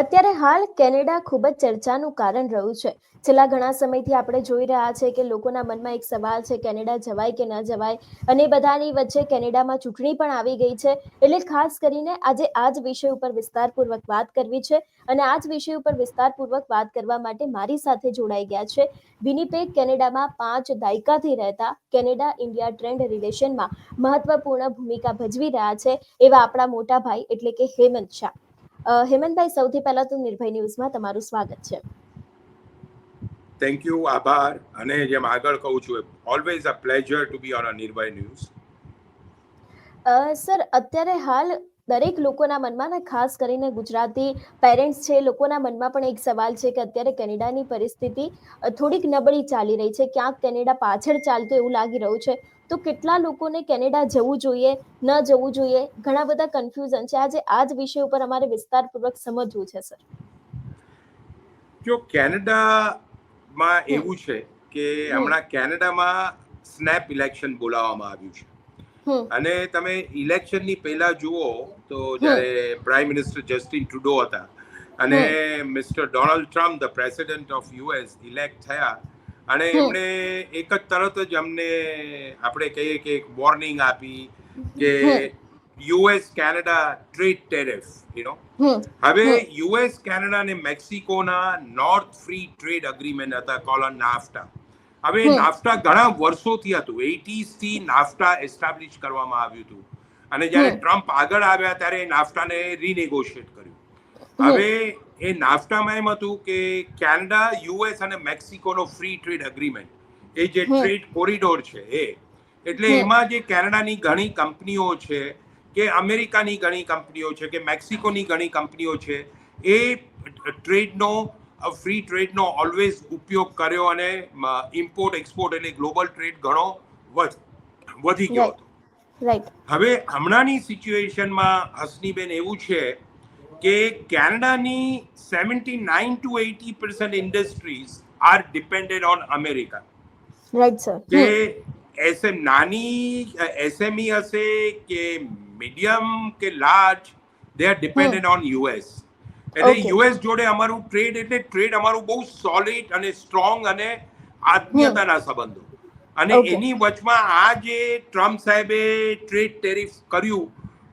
અત્યારે હાલ કેનેડા ખૂબ જ ચર્ચાનું કારણ રહ્યું છે. છેલ્લા ઘણા સમયથી આપણે જોઈ રહ્યા છે કે લોકોના મનમાં એક સવાલ છે, કેનેડા જવાય કે ન જવાય? અને બધાની વચ્ચે કેનેડામાં ચૂંટણી પણ આવી ગઈ છે. એટલે ખાસ કરીને આજે આ જ વિષય ઉપર વિસ્તારપૂર્વક વાત કરવી છે અને આ જ વિષય ઉપર વિસ્તારપૂર્વક વાત કરવા માટે મારી સાથે જોડાઈ ગયા છે. વિનીપેગ કેનેડામાં પાંચ દાયકાથી રહેતા કેનેડા ઇન્ડિયા ટ્રેન્ડ રિલેશનમાં મહત્વપૂર્ણ ભૂમિકા ભજવી રહ્યા છે એવા આપણા મોટા ભાઈ એટલે કે હેમંત શાહ. હેમંતભાઈ સૌથી પહેલા તો નિર્ભય ન્યૂઝમાં તમારું સ્વાગત છે. થેન્ક યુ આભાર. અને જેમ આગળ કહું છું always a pleasure to be on a Nirbhay news sir અત્યારે હાલ દરેક લોકોના મનમાં ને ખાસ કરીને ગુજરાતી પેરેન્ટ્સ છે લોકોના મનમાં પણ એક સવાલ છે કે અત્યારે કેનેડાની પરિસ્થિતિ થોડીક નબળી ચાલી રહી છે. ક્યાંક કેનેડા પાછળ ચાલતું એવું લાગી રહ્યું છે. તો કેટલા લોકોને કેનેડા જવું જોઈએ ન જવું જોઈએ? ઘણા બધા કન્ફ્યુઝન છે. આજે આ જ વિષય ઉપર અમારે વિસ્તારપૂર્વક સમજવું છે સર જો કેનેડામાં એવું છે કે હમણાં કેનેડામાં સ્નેપ ઇલેક્શન બોલાવવામાં આવ્યું છે. અને તમે ઇલેક્શનની પહેલા જુઓ તો જ્યારે પ્રાઇમ મિનિસ્ટર જસ્ટિન ટ્રુડો હતા અને mister Donald Trump the president of US elect થયા અને એમણે એક જ તરત જ અમને આપણે કહીએ કે એક વોર્નિંગ આપી કે US Canada trade tariff you know હવે યુએસ કેનેડા અને મેક્સિકોના નોર્થ ફ્રી ટ્રેડ અગ્રીમેન્ટ હતા કોલન નાફ્ટા. હવે. નાફ્ટા ઘણા વર્ષોથી હતું. 80s થી નાફ્ટા એસ્ટાબ્લિશ કરવામાં આવ્યું હતું. અને જ્યારે ટ્રમ્પ આગળ આવ્યા ત્યારે નાફ્ટાને રીનેગોશિએટ કર્યું. હવે એ નાફ્ટામાં એમ હતું કે કેનેડા યુએસ અને મેક્સિકોનો ફ્રી ટ્રેડ અગ્રીમેન્ટ એ જે ટ્રેડ કોરિડોર છે એ. એટલે એમાં જે કેનેડાની ઘણી કંપનીઓ છે કે અમેરિકાની ઘણી કંપનીઓ છે કે મેક્સિકોની ઘણી કંપનીઓ છે એ ટ્રેડનો ફ્રી ટ્રેડનો ઓલવેઝ ઉપયોગ કર્યો અને ઇમ્પોર્ટ એક્સપોર્ટ એટલે ગ્લોબલ ટ્રેડ ઘણો વધ વધી ગયો હતો. હવે હમણાંની સિચ્યુએશનમાં હસનીબેન એવું છે કે કેનેડાની seventy nine to eighty percent industries are depended on America. Right sir કે એસએમ નાની એસએમઈ હશે કે મીડિયમ કે large they are depended on US એટલે યુએસ જોડે અમારું ટ્રેડ એટલે ટ્રેડ અમારું બહુ સોલિડ અને સ્ટ્રોંગ અને આત્મીયતાના સંબંધો. અને. એની વચમાં આ જે ટ્રમ્પ સાહેબે ટ્રેડ ટેરિફ કર્યું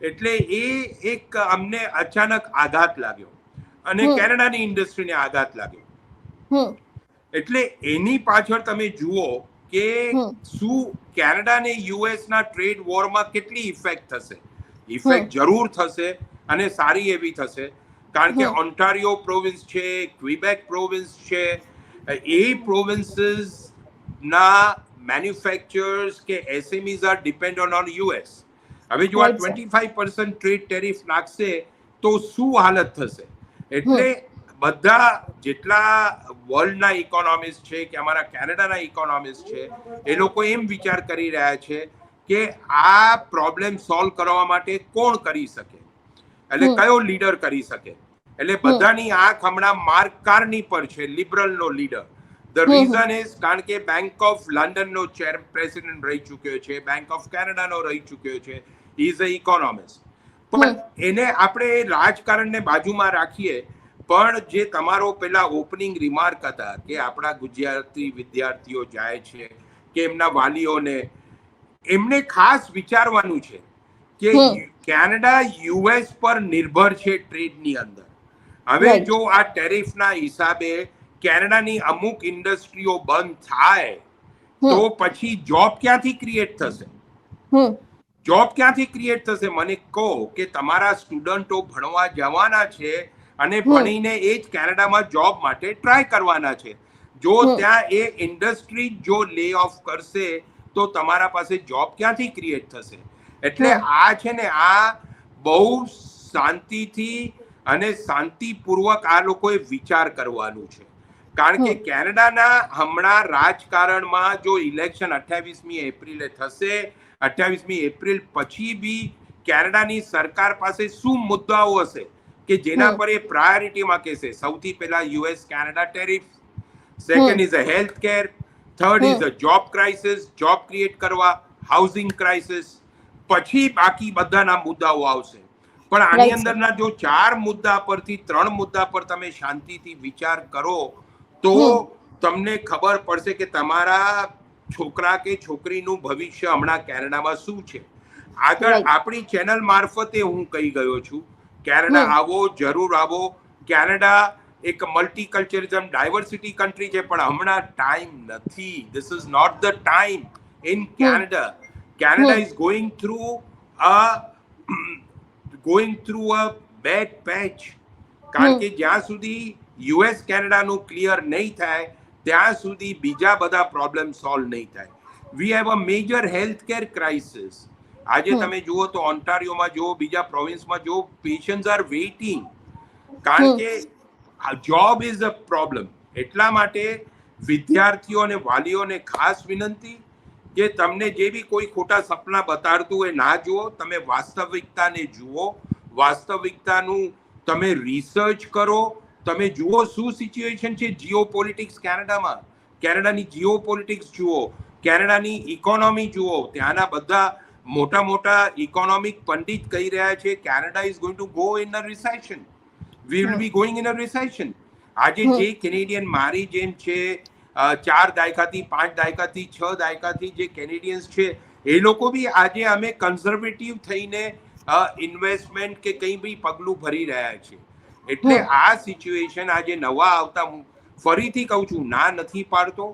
એટલે એ એક અમને અચાનક આઘાત લાગ્યો. અને. કેનેડાની ઇન્ડસ્ટ્રીને આઘાત લાગ્યો. એટલે એની પાછળ તમે જુઓ કે શું કેનેડા ને યુએસ ના ટ્રેડ વોરમાં કેટલી ઇફેક્ટ થશે. ઇફેક્ટ જરૂર થશે અને સારી એવી થશે. કારણ કે ઓન્ટારિયો પ્રોવિન્સ છે ક્વિબેક પ્રોવિન્સ છે એ પ્રોવિન્સીસ ના મેન્યુફેક્ચર્સ કે SMEs are depend on US. હવે જો આ twenty five percent trade tariff નાખશે તો શું હાલત થશે? એટલે બધા જેટલા વર્લ્ડના ઇકોનોમિસ્ટ છે કે અમારા કેનેડાના ઇકોનોમિસ્ટ છે એ લોકો એમ વિચાર કરી રહ્યા છે કે આ પ્રોબ્લેમ સોલ્વ કરવા માટે કોણ કરી શકે? એટલે કયો લીડર કરી શકે? એટલે બધાની આંખ હમણાં માર્ક કારની પર છે લિબરલનો લીડર ધ. રીઝન ઇઝ કારણ કે બેંક ઓફ લંડનનો ચેર પ્રેસિડેન્ટ રહી ચૂક્યો છે બેંક ઓફ કેનેડાનો રહી ચૂક્યો છે ઇઝ અ ઇકોનોમિસ્ટ પણ એને આપણે રાજકારણને બાજુમાં રાખીએ પણ જે તમારો પેલા ઓપનિંગ રિમાર્ક હતા કે આપણા ગુજરાતી વિદ્યાર્થીઓ જાય છે કે એમના વાલીઓને એમને ખાસ વિચારવાનું છે કે કેનેડા યુએસ પર નિર્ભર છે ટ્રેડની અંદર. હવે જો આ ટેરિફના હિસાબે કેનેડાની અમુક ઇન્ડસ્ટ્રીઓ બંધ થાય તો પછી જોબ ક્યાંથી ક્રિએટ થશે? જોબ ક્યાંથી ક્રિએટ થશે? મને કહો કે તમારા સ્ટુડન્ટો ભણવા જવાના છે અને ભણીને એ જ કેનેડામાં જોબ માટે ટ્રાય કરવાના છે. જો ત્યાં એ ઇન્ડસ્ટ્રી જો લે ઓફ કરશે તો તમારા પાસે જોબ ક્યાંથી ક્રિએટ થશે? એટલે આ છે ને આ બહુ શાંતિથી અને શાંતિપૂર્વક આ લોકોએ વિચાર કરવાનું છે. કારણ કે કેનેડાના હમણાં રાજકારણમાં જો ઇલેક્શન અઠ્યાવીસમી એપ્રિલે થશે અઠ્યાવીસમી એપ્રિલ પછી બી કેનેડાની સરકાર પાસે શું મુદ્દાઓ હશે કે જેના પર એ પ્રાયોરિટીમાં કહેશે? સૌથી પહેલા US Canada tariff second is a health care third is a job crisis job create કરવા હાઉસિંગ ક્રાઇસિસ પછી બાકી બધાના મુદ્દાઓ આવશે. પણ આની અંદરના જો ચાર મુદ્દા પરથી ત્રણ મુદ્દા પર તમે શાંતિથી વિચાર કરો તો તમને ખબર પડશે કે તમારા છોકરા કે છોકરીનું ભવિષ્ય હમણાં કેનેડામાં શું છે? આગળ આપણી ચેનલ મારફતે હું કહી ગયો છું કેનેડા આવો જરૂર આવો. કેનેડા એક મલ્ટીકલ્ચરિઝમ ડાયવર્સિટી કન્ટ્રી છે પણ હમણાં ટાઈમ નથી. This is not the time in Canada Canada is going through a going through a bad patch કારણ કે જ્યાં સુધી યુએસ કેનેડાનું ક્લિયર નહીં થાય ત્યાં સુધી બીજા બધા પ્રોબ્લેમ સોલ્વ નહીં થાય. We have a major health care crisis આજે તમે જુઓ તો ઓન્ટારિયોમાં જુઓ બીજા પ્રોવિન્સમાં જુઓ પેશન્ટ્સ આર વેઇટિંગ કારણ. કે જોબ ઇઝ અ પ્રોબ્લેમ એટલા માટે વિદ્યાર્થીઓ અને વાલીઓને ખાસ વિનંતી કે તમને જે બી કોઈ ખોટા સપના બતાડતું હોય ના જુઓ તમે વાસ્તવિકતાને જુઓ. વાસ્તવિકતાનું તમે રિસર્ચ કરો. તમે જુઓ શું સિચ્યુએશન છે જીઓ પોલિટિક્સ કેનેડામાં. કેનેડાની જીઓ પોલિટિક્સ જુઓ કેનેડાની ઇકોનોમી જુઓ ત્યાંના બધા મોટા મોટા ઇકોનોમિક પંડિત કહી રહ્યા છે Canada is going to go in a recession we will be going in a recession આજે જે કેનેડિયન મારી જેમ છે ચાર દાયકાથી પાંચ દાયકાથી છ દાયકાથી જે કેનેડિયન્સ છે એ લોકો બી આજે અમે કન્ઝર્વેટિવ થઈને ઇન્વેસ્ટમેન્ટ કે કંઈ બી પગલું ભરી રહ્યા છે. એટલે આ સિચ્યુએશન આજે નવા આવતા ફરીથી કહું છું ના નથી પાડતો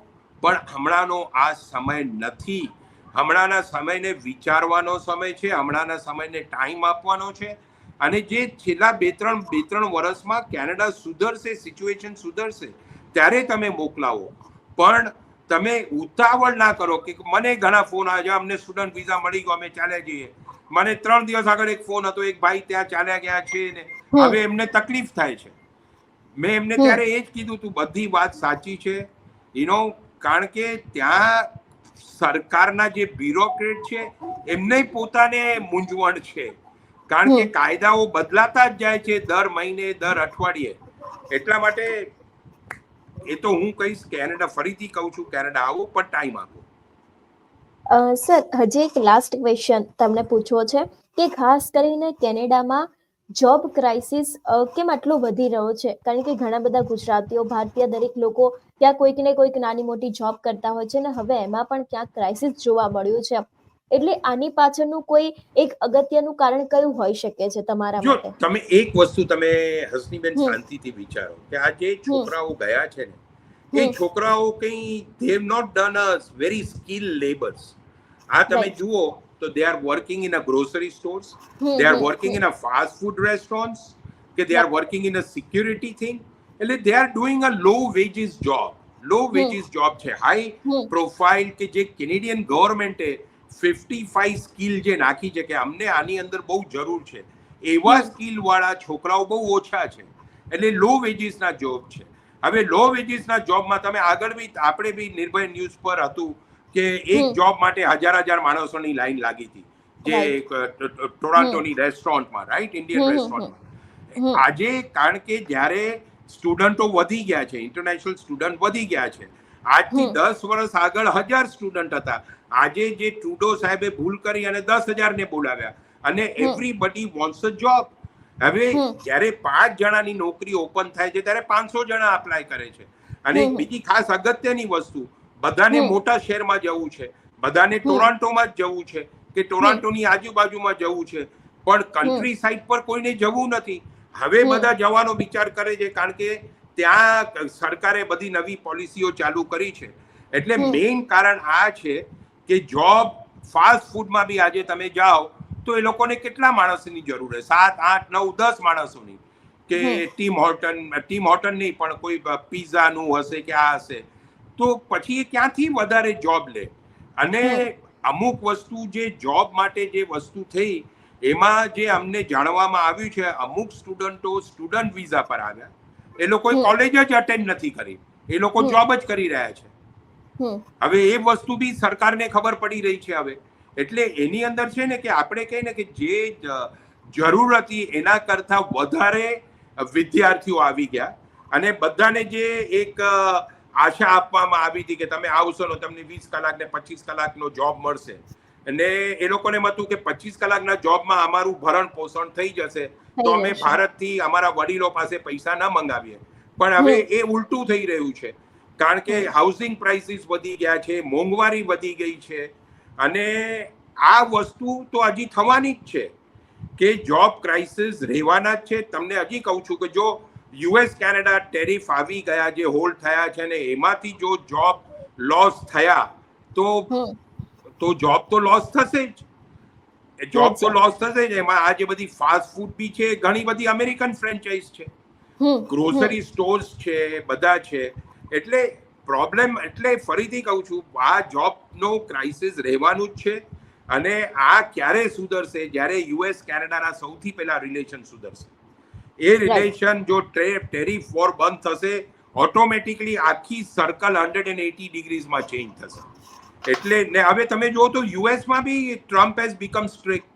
પણ હમણાંનો આ સમય નથી. હમણાંના સમયને વિચારવાનો સમય છે હમણાંના સમયને ટાઈમ આપવાનો છે. અને જે છેલ્લા બે ત્રણ બે ત્રણ વર્ષમાં કેનેડા સુધરશે સિચ્યુએશન સુધરશે ત્યારે તમે મોકલાવો. પણ તમે ઉતાવળ ના કરો કે મને ઘણા ફોન આવે અમને સ્ટુડન્ટ વિઝા મળી ગયો અમે ચાલ્યા જઈએ. મને ત્રણ દિવસ આગળ એક ફોન હતો એક ભાઈ ત્યાં ચાલ્યા ગયા છે ને હવે એમને તકલીફ થાય છે. મેં એમને ત્યારે એ જ કીધું તું બધી વાત સાચી છે. યુનો કારણ કે ત્યાં સરકારના જે બ્યુરોક્રેટ છે એમને પોતાને મૂંઝવણ છે. કારણ કે કાયદાઓ બદલાતા જ જાય છે દર મહિને દર અઠવાડિયે. એટલા માટે એ તો હું કહીશ કેનેડા ફરીથી કહું છું કેનેડા આવો પણ ટાઈમ આપો. સર હજી એક લાસ્ટ ક્વેશ્ચન તમને પૂછવો છે કે ખાસ કરીને કેનેડામાં જોબ ક્રાઇસિસ કેમ આટલો વધી રહ્યો છે? કારણ કે ઘણા બધા ગુજરાતીઓ ભારતીય દરેક લોકો ત્યાં કોઈક ને કોઈક નાની મોટી જોબ કરતા હોય છે ને હવે એમાં પણ ક્યાંક ક્રાઇસિસ જોવા મળ્યું છે. એટલે આની પાછળનું કોઈ એક અગત્યનું કારણ કયું હોઈ શકે છે તમારા માટે? તમે એક વસ્તુ તમે હસનીબેન શાંતિથી વિચારો કે આ જે છોકરાઓ ગયા છે ને એ છોકરાઓ કઈ have not done a very skill labours આ તમે જુઓ તો they are working in a grocery stores they are working in a fast food restaurants કે they are working in a security thing એટલે they are doing a low wages job low wages job છે. High profile કે જે Canadian ગવર્મેન્ટે fifty five skill જે નાખી છે કે અમને આની અંદર બહુ જરૂર છે. એવા સ્કિલ વાળા છોકરાઓ બહુ ઓછા છે. એટલે લો વેજીસના જોબ છે. હવે લો વેજીસના જોબમાં તમે આગળ બી આપણે બી નિર્ભય ન્યૂઝ પર હતું. કે એક જોબ માટે હજાર હજાર માણસોની લાઈન લાગી હતી. જે ટોરાન્ટોની રેસ્ટોરન્ટમાં રાઈટ ઇન્ડિયન રેસ્ટોરન્ટમાં આજે કારણ કે જ્યારે સ્ટુડન્ટો વધી ગયા છે ઇન્ટરનેશનલ સ્ટુડન્ટ વધી ગયા છે આજથી દસ વર્ષ આગળ હજાર સ્ટુડન્ટ હતા. આજે જે ટ્રુડો સાહેબે ભૂલ કરી અને દસ હજાર ને બોલાવ્યા. અને. એવરીબડી વોન્ટ્સ અ જોબ હવે. જ્યારે પાંચ જણાની નોકરી ઓપન થાય છે ત્યારે પાંચસો જણા અપ્લાય કરે છે. અને. બીજી ખાસ અગત્યની વસ્તુ બધાને મોટા શહેરમાં જવું છે. બધાને ટોરાન્ટોમાં જ જવું છે કે ટોરાન્ટોની આજુબાજુમાં જવું છે. પણ કન્ટ્રી સાઈડ પર કોઈને જવું નથી. હવે બધા જવાનો વિચાર કરે છે કારણ કે ત્યાં સરકારે બધી નવી પોલિસીઓ ચાલુ કરી છે. એટલે. મેઇન કારણ આ છે કે જોબ ફાસ્ટ ફૂડમાં બી આજે તમે જાઓ તો એ લોકોને કેટલા માણસની જરૂર છે? સાત આઠ નવ દસ માણસોની. કે ટીમ હોર્ટન ટીમ હોટન નહીં પણ કોઈ પિઝાનું હશે કે આ હશે. તો પછી ક્યાંથી વધારે જોબ લે? અને અમુક વસ્તુ જે જોબ માટે જે વસ્તુ થઈ એમાં જે અમને જાણવામાં આવ્યું છે અમુક સ્ટુડન્ટો સ્ટુડન્ટ વિઝા પર આવ્યા. એ લોકો કોલેજ જ અટેન્ડ નથી કરી. એ લોકો જોબ જ કરી રહ્યા છે. હવે એ વસ્તુ બી સરકારને ખબર પડી રહી છે હવે. એટલે એની અંદર છે ને કે આપણે કહીએ ને કે જે જરૂર હતી એના કરતા વધારે વિદ્યાર્થીઓ આવી ગયા. અને બધાને જે એક આશા આપવામાં આવી હતી કે તમે આવશો ને તમને વીસ કલાક ને પચીસ કલાકનો જોબ મળશે. અને એ લોકોને એમ હતું કે પચીસ કલાકના જોબમાં અમારું ભરણ પોષણ થઈ જશે. તો અમે ભારતથી અમારા વડીલો પાસે પૈસા ના મંગાવીએ. પણ હવે એ ઉલટું થઈ રહ્યું છે. કારણ કે હાઉસિંગ પ્રાઇસીસ વધી ગયા છે મોંઘવારી વધી ગઈ છે. અને આ વસ્તુ તો હજી થવાની જ છે. કે જોબ ક્રાઇસિસ રહેવાના જ છે. તમને હજી કહું છું કે જો યુએસ કેનેડા ટેરિફ આવી ગયા જે હોલ્ડ થયા છે ને એમાંથી જો જોબ લોસ થયા તો તો જોબ તો લોસ થશે જ. જોબ તો લોસ થશે જ. એમાં આ જે બધી ફાસ્ટ ફૂડ બી છે ઘણી બધી અમેરિકન ફ્રેન્ચાઇઝ છે. ગ્રોસરી સ્ટોર્સ છે બધા છે. એટલે પ્રોબ્લેમ એટલે ફરીથી કહું છું આ જોબનો ક્રાઇસિસ રહેવાનું જ છે અને આ ક્યારે સુધરશે? જ્યારે યુએસ કેનેડાના સૌથી પહેલા રિલેશન સુધરશે. એ રિલેશન જો ટેરિફ વોર બંધ થશે ઓટોમેટિકલી આખી સર્કલ હંડ્રેડ એન્ડ એટી ડિગ્રીઝમાં ચેન્જ થશે. એટલે ને હવે તમે જુઓ તો યુએસમાં બી ટ્રમ્પ હેઝ બીકમ સ્ટ્રિક્ટ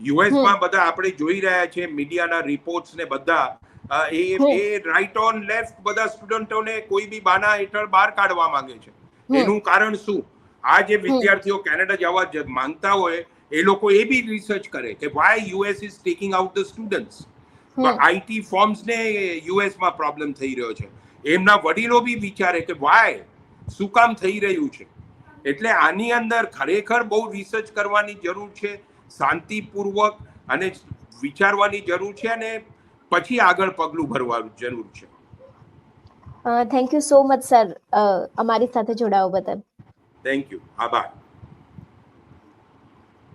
યુએસમાં બધા આપણે જોઈ રહ્યા છે મીડિયાના રિપોર્ટ્સ ને બધા. એ. એ રાઈટ ઓન લેફ્ટ બધા સ્ટુડન્ટોને કોઈ બી બાના હેઠળ બહાર કાઢવા માંગે છે. એનું કારણ શું? આ જે વિદ્યાર્થીઓ કેનેડા જવા માંગતા હોય એ લોકો એ બી રિસર્ચ કરે કે why US is taking out the students hmm. IT forms ને યુએસમાં પ્રોબ્લેમ થઈ રહ્યો છે. એમના વડીલો બી વિચારે કે વાય શું કામ થઈ રહ્યું છે? એટલે આની અંદર ખરેખર બહુ રિસર્ચ કરવાની જરૂર છે શાંતિપૂર્વક અને વિચારવાની જરૂર છે અને પછી આગળ પગલું ભરવાનું જરૂર છે. Thank you so much sir અમારી સાથે જોડાવા બદલ. થેન્ક યુ આભાર.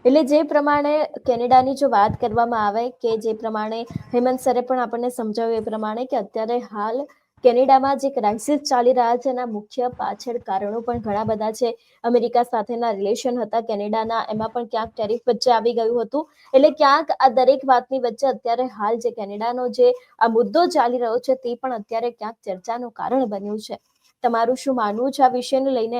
એટલે જે પ્રમાણે કેનેડાની જો વાત કરવામાં આવે કે જે પ્રમાણે હેમંત સરે પણ આપણને સમજાવ્યું એ પ્રમાણે કે અત્યારે હાલ કેનેડામાં જે ક્રાઇસિસ ચાલી રહ્યા છે એના મુખ્ય પાછળ કારણો પણ ઘણા બધા છે. અમેરિકા સાથેના રિલેશન હતા કેનેડાના, એમાં પણ ક્યાંક ટેરિફ વચ્ચે આવી ગયું હતું. એટલે ક્યાંક આ દરેક વાતની વચ્ચે અત્યારે હાલ જે કેનેડાનો જે આ મુદ્દો ચાલી રહ્યો છે તે પણ અત્યારે ક્યાંક ચર્ચાનું કારણ બન્યું છે. તમારું શું માનવું છે આ વિષયને લઈને?